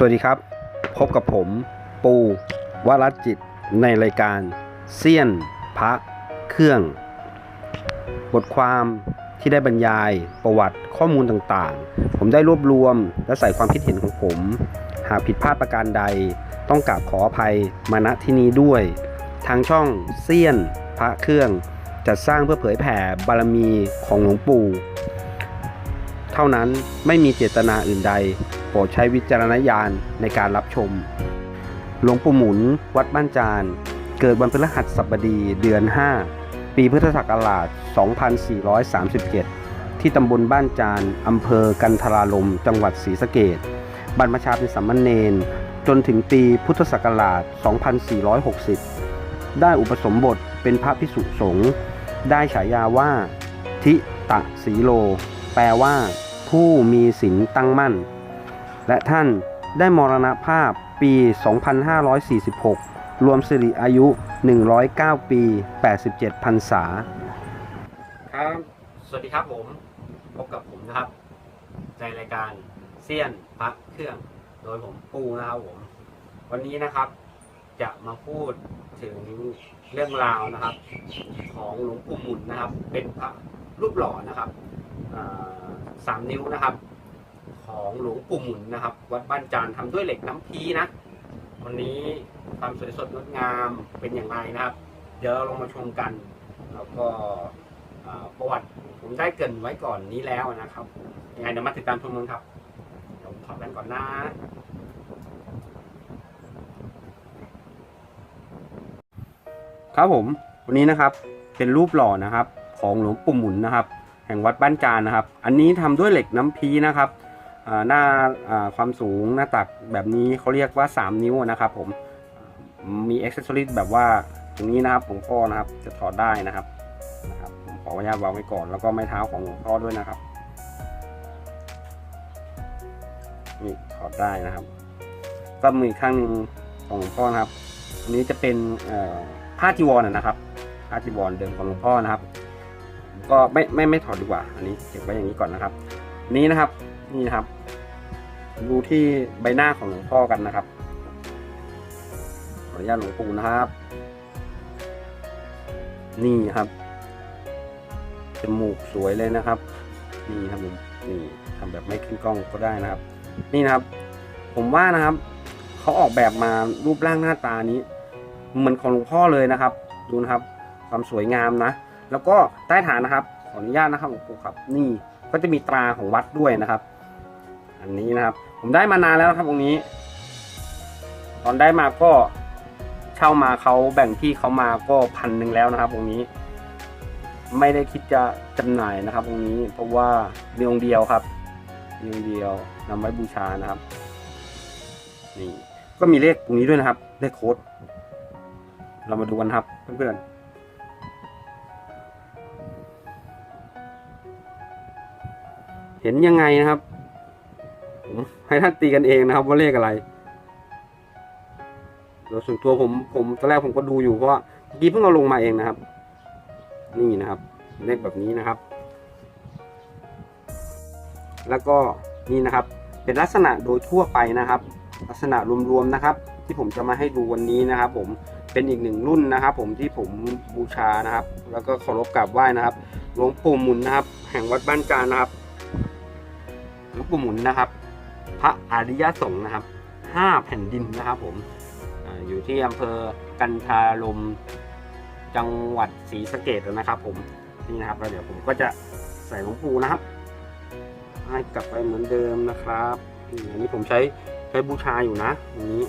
สวัสดีครับ พบกับผมปูวรจิตในรายการเซียนพระเครื่อง บทความที่ได้บรรยายประวัติข้อมูลต่างๆ ผมได้รวบรวมและใส่ความคิดเห็นของผม หากผิดพลาดประการใด ต้องกราบขออภัยมาณที่นี้ด้วย ทางช่องเซียนพระเครื่องจัดสร้างเพื่อเผยแผ่บารมีของหลวงปู่ เท่านั้นไม่มีเจตนาอื่นใด โปรดใช้วิจารณญาณในการรับชม หลวงปู่หมุน วัดบ้านจาน เกิดวันพฤหัสบดีเดือน 5 ปีพุทธศักราช 2437 ที่ตำบลบ้านจานอำเภอกันทราลมจังหวัดศรีสะเกดบรรพชาเป็นสัมมเนนจนถึงปีพุทธศักราช 2460 ได้อุปสมบทเป็นพระพิสุสงฆ์ ได้ฉายาว่า ทิตะสีโล แปลว่า ผู้มีศีลตั้งมั่น และท่านได้มรณภาพปี 2546 รวมสิริอายุ 109 ปี 87 พรรษา ครับ สวัสดีครับผม พบกับผมนะครับ ในรายการเซียนพระเครื่อง โดยผมปูนะครับผม วันนี้นะครับจะมาพูดถึงเรื่องราวนะครับ ของหลวงปู่หมุนนะครับ เป็นพระรูปหล่อนะครับสามนิ้วนะครับ ของหลวงปู่หมุนนะครับ วัดบ้านจานทำด้วยเหล็กน้ำพีนะ วันนี้ความสวยสดงดงามเป็นอย่างไรนะครับ เดี๋ยวเราลองมาชมกัน แล้วก็ประวัติผมได้เกินไว้ก่อนนี้แล้วนะครับยังไงเดี๋ยวมาติดตามชมกันครับเดี๋ยวผมถอดแว่นก่อนนะครับผมวันนี้นะครับเป็นรูปหล่อนะครับ ของหลวงปู่หมุนนะครับ แห่งวัดบ้านจานนะครับ อันนี้ทำด้วยเหล็กน้ำพีนะครับ หน้าความสูงหน้าตักแบบนี้เขาเรียกว่า 3 นิ้วนะครับผมมีอ็อกเซสซอรีแบบว่าตรงนี้นะครับหลวงพ่อนะครับจะถอดได้นะครับนะครับผมขออนุญาตวางไว้ก่อน แล้วก็ไม้เท้าของหลวงพ่อด้วยนะครับนี่ถอดได้นะครับ ก็มือข้างนึงของหลวงพ่อนะครับอันนี้จะเป็นผ้าจีวรนะนะครับผ้าจีวรเดิมของหลวงพ่อนะครับ ก็ไม่ไม่ไม่ถอดดีกว่า อันนี้เก็บไว้อย่างนี้ก่อนนะครับ นี้นะครับนี่นะครับ ดูที่ใบหน้าของหลวงพ่อกันนะครับ ขออนุญาตหลวงปู่นะครับ นี่ครับจมูกสวยเลยนะครับ นี่ครับผมนี่ทำแบบไม่ขึ้นกล้องก็ได้นะครับ นี่นะครับ ผมว่านะครับเขาออกแบบมารูปร่างหน้าตานี้เหมือนของหลวงพ่อเลยนะครับ ดูนะครับ ความสวยงามนะ แล้วก็ใต้ฐานนะครับขออนุญาตนะครับหลวงปู่ครับ นี่ก็จะมีตราของวัดด้วยนะครับ อันนี้นะครับ ผมได้มานานแล้วครับตรงนี้ ตอนได้มาก็เช่ามาเขาแบ่งที่เขามาก็พันหนึ่งแล้วนะครับตรงนี้ ไม่ได้คิดจะจำหน่ายนะครับ ตรงนี้เพราะว่ามีองค์เดียวครับมีองค์เดียวนำไว้บูชานะครับนี่ก็มีเลขตรงนี้ด้วยนะครับ เลขโค้ดเรามาดูกันครับเพื่อนๆเห็นยังไงนะครับ ให้ท่านตีกันเองนะครับ ว่าเลขอะไรโดยส่วนตัวผมผมตอนแรกผมก็ดูอยู่เพราะว่าเมื่อกี้เพิ่งเอาลงมาเองนะครับ นี่นะครับเลขแบบนี้นะครับ แล้วก็นี่นะครับ เป็นลักษณะโดยทั่วไปนะครับ ลักษณะรวมๆนะครับ ที่ผมจะมาให้ดูวันนี้นะครับ ผมเป็นอีกหนึ่งรุ่นนะครับ ผมที่ผมบูชานะครับ แล้วก็เคารพกราบไหว้นะครับหลวงปู่หมุนนะครับ แห่งวัดบ้านจานนะครับหลวงปู่หมุนนะครับ พระอริยสงฆ์นะครับห้าแผ่นดินนะครับผมออยู่ที่อำเภอกันทาลมจังหวัดศรีสะเกดนะครับ ผมนี่นะครับแล้วเดี๋ยวผมก็จะใส่หลวงปู่นะครับ ให้กลับไปเหมือนเดิมนะครับอันนี้ผมใช้ใช้บูชาอยู่นะอันนี้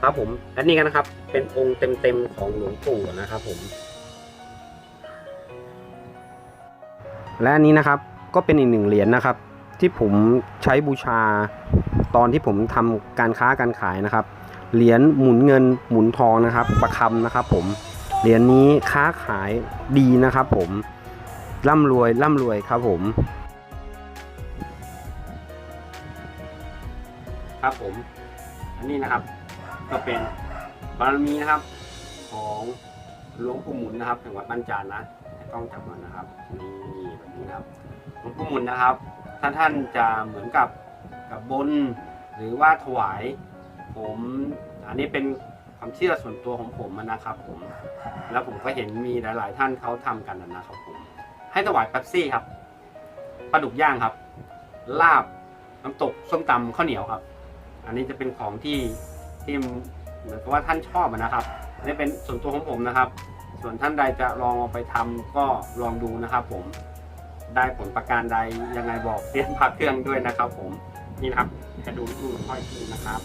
ครับผมและนี่กันนะครับ เป็นองค์เต็มๆของหลวงปู่นะครับ ผม และอันนี้นะครับ ก็เป็นอีกหนึ่งเหรียญนะครับ ที่ผมใช้บูชาตอนที่ผมทำการค้าการขายนะครับ เหรียญหมุนเงินหมุนทองนะครับ ประคำนะครับ ผมเหรียญนี้ค้าขายดีนะครับ ผมร่ำรวยร่ำรวยครับผม ครับผม อันนี้นะครับ ก็เป็นบารมีนะครับ ของหลวงปู่หมุนนะครับแห่งวัดบ้านจานนะให้ต้องจับมันนะครับนี่แบบนี้นะครับ หลวงปู่หมุนนะครับทถ้าท่านจะเหมือนกับกับบน หรือว่าถวาย ผมอันนี้เป็นความเชื่อส่วนตัวของผมนะครับผม แล้วผมก็เห็นมีหลาย ๆ ท่านเขาทำกันนะครับผม ให้ถวายเป๊ปซี่ครับปลาดุกย่างครับ ลาบน้ำตกส้มตำข้าวเหนียวครับ อันนี้จะเป็นของที่ที่เหมือนกับว่าท่านชอบนะครับอันนี้เป็นส่วนตัวของผมนะครับ ส่วนท่านใดจะลองเอาไปทำก็ลองดูนะครับผม ได้ผลประการใดยังไงบอกเตรียมพักเครื่องด้วยนะครับ ผมนี่นะครับจะดูลูกค่อยขึ้นนะครับ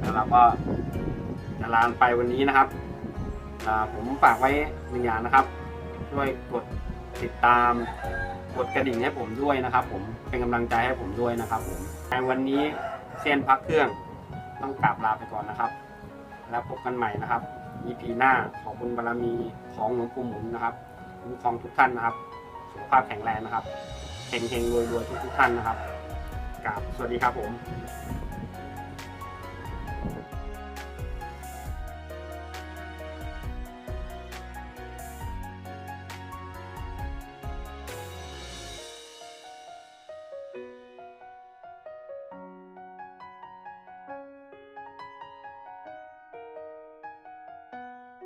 แล้วเราก็จะลาไปวันนี้นะครับผมฝากไว้หนึ่งอย่างนะครับ ช่วยกดติดตามกดกระดิ่งให้ผมด้วยนะครับ ผมเป็นกำลังใจให้ผมด้วยนะครับ ผมในวันนี้เซียนพักเครื่องต้องกราบลาไปก่อนนะครับ แล้วพบกันใหม่นะครับ EP หน้าขอบุญบารมีของหลวงปู่หมุนนะครับ คุ้มครองทุกท่านนะครับ สุขภาพแข็งแรงนะครับเฮงเฮงรวยรวยทุกทุกท่านนะครับกราบสวัสดีครับผม